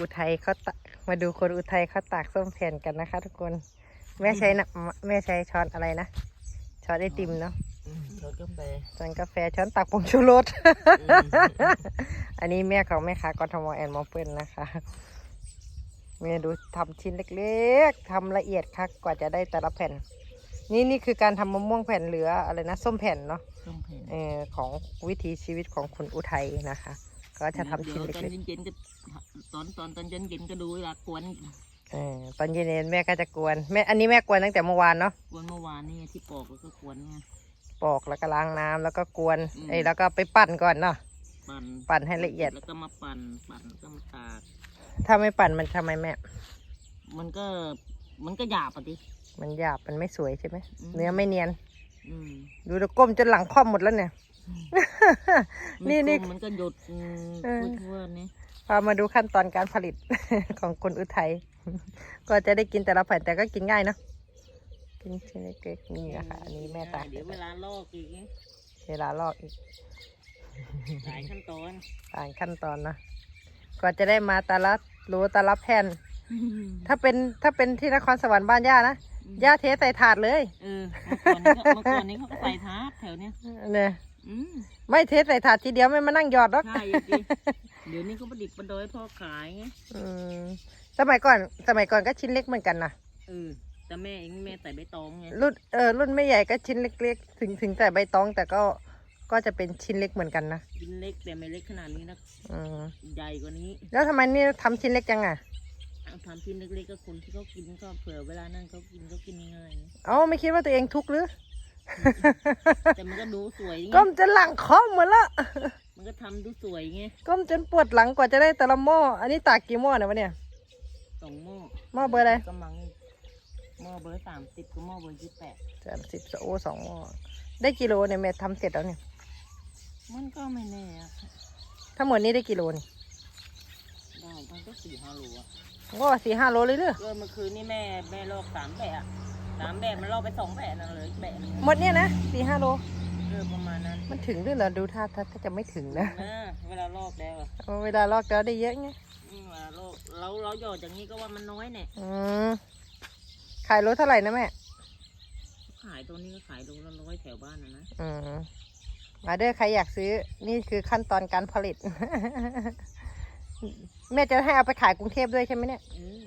อุทัยเขาตะมาดูคนอุทัยเขาตากส้มแผ่นกันนะคะ ทุกคน แม่ใช้นะแม่ใช้ช้อนอะไรนะ ช้อนไอติมเนาะรสกาแฟช้อนกาแฟช้อนตักผงชูรสอันนี้แม่ของแม่ค้ากทมแอนมอเปิลนะคะแม่ดูทำชิ้นเล็กๆทำละเอียดคักกว่าจะได้แต่ละแผ่น นี่นี่คือการทำมะม่วงแผ่นเหลืออะไรนะ ส้มแผ่นเนาะส้มแผ่นเออของวิถีชีวิตของคนอุทัยนะคะ ก็จะทำชิ้นดี๋ยวตอนเล็กเย็นๆก็ตอนตอนตอนเย็นเย็นๆก็ดูเวลากวนๆเออตอนเย็นๆแม่ก็จะกวนแม่อันนี้แม่กวนตั้งแต่เมื่อวานเนาะกวนเมื่อวานนี่ที่ปอกแล้วก็กวนไง ปอกแล้วก็ล้างน้ำแล้วก็กวนอืม ไอ้ยแล้วก็ไปปั่นก่อนเนาะ ปั่นปั่นให้ละเอียด แล้วก็มาปั่นปั่นแล้วก็มาตาก ถ้าไม่ปั่นมันทำไมแม่ มันก็มันก็หยาบอะดิมันหยาบมันไม่สวยใช่ไหมอืมเนื้อไม่เนียน อืมดูแลวก้มจนหลังค่อมหมดแล้วเนี่ย นี่นี่มันก็หยดอืมเออทั่วๆนี่พามาดูขั้นตอนการผลิตของคนอุทัยก็จะได้กินแต่ละแผ่นแต่ก็กินง่ายเนาะกินชิ้นเล็กๆนี่นะคะอันนี้แม่ตากเดี๋ยวเวลาลอกอีกเวลาลอกอีกหลายขั้นตอนต่างขั้นตอนนะก็จะได้มาแต่ละรูแต่ละแผ่นถ้าเป็นถ้าเป็นที่นครสวรรค์บ้านย่านะย่าเทใส่ถาดเลย เออเมื่อก่อนนี้ก็เมื่อก่อนนี้เขาก็ใส่ทาร์ตแถวเนี้ยเนี่ย อืมไม่เทใส่ถาดทีเดียวไม่มานั่งหยอดหรอกใช่ดิเดี๋ยวนี้เขาประดิษฐ์ประดอยพ่อขายไงอืมสมัยก่อน สมัยก่อนก็ชิ้นเล็กเหมือนกันนะเออแต่แม่เองแม่ใส่ใบตองไงรุ่นเออรุ่นไม่ใหญ่ก็ชิ้นเล็ก ๆ ถึงถึงแต่ใบตอง แต่ก็ก็จะเป็นชิ้นเล็กเหมือนกันนะกินเล็กแต่ไม่เล็กขนาดนี้นะอืมใหญ่กว่านี้แล้วทำไมนี่ทำชิ้นเล็กจังอะเอาทำชิ้นเล็กๆก็คนที่เขากินก็เผื่อเวลานั่นเขากินเขากินง่ายเอ้าไม่คิดว่าตัวเองทุกข์หรือๆ แต่มันก็ดูสวยไงก้มจนหลังคอมหมดละมันก็ทำดูสวยไงก้มจนปวดหลังกว่าจะได้แต่ละหม้ออันนี้ตากกี่หม้อเนี่ยวะเนี่ยสองหม้อหม้อเบอร์อะไรกำลังหม้อเบอร์สามสิบกับหม้อเบอร์ยี่สิบแปดสามสิบโอสองหม้อได้กิโลเนี่ยแม่ทำเสร็จแล้วเนี่ยมันก็ไม่แน่อะทั้งหมดนี้ได้กิโลนี่ได้มันก็สี่ห้าโลอะก็สี่ห้าโลเลยเรือก็เมื่อคืนนี่แม่แม่ลอกสามแบะ อะสามแบะมันลอกไปสองแบะนั่นเลยแบะหนึงหมดเนี่ยนะสี่ห้าโล เออประมาณนั้นมันถึงด้วยเหรอดูท่าถ้าถ้าจะไม่ถึงนะเออเวลาลอกแล้วอะเอาเวลาลอกแล้วได้เยอะไงอืมเวลาลอกเราเราหยอดอย่างนี้ก็ว่ามันน้อยเนี่ยอืมขายโลเท่าไหร่นะแม่ขายตัวนี้ก็ขายโลละร้อยแถวบ้านนะนะอืมมาเด้อใครอยากซื้อ นี่คือขั้นตอนการผลิต แม่จะให้เอาไปขายกรุงเทพด้วยใช่ไหมเนี่ย เออ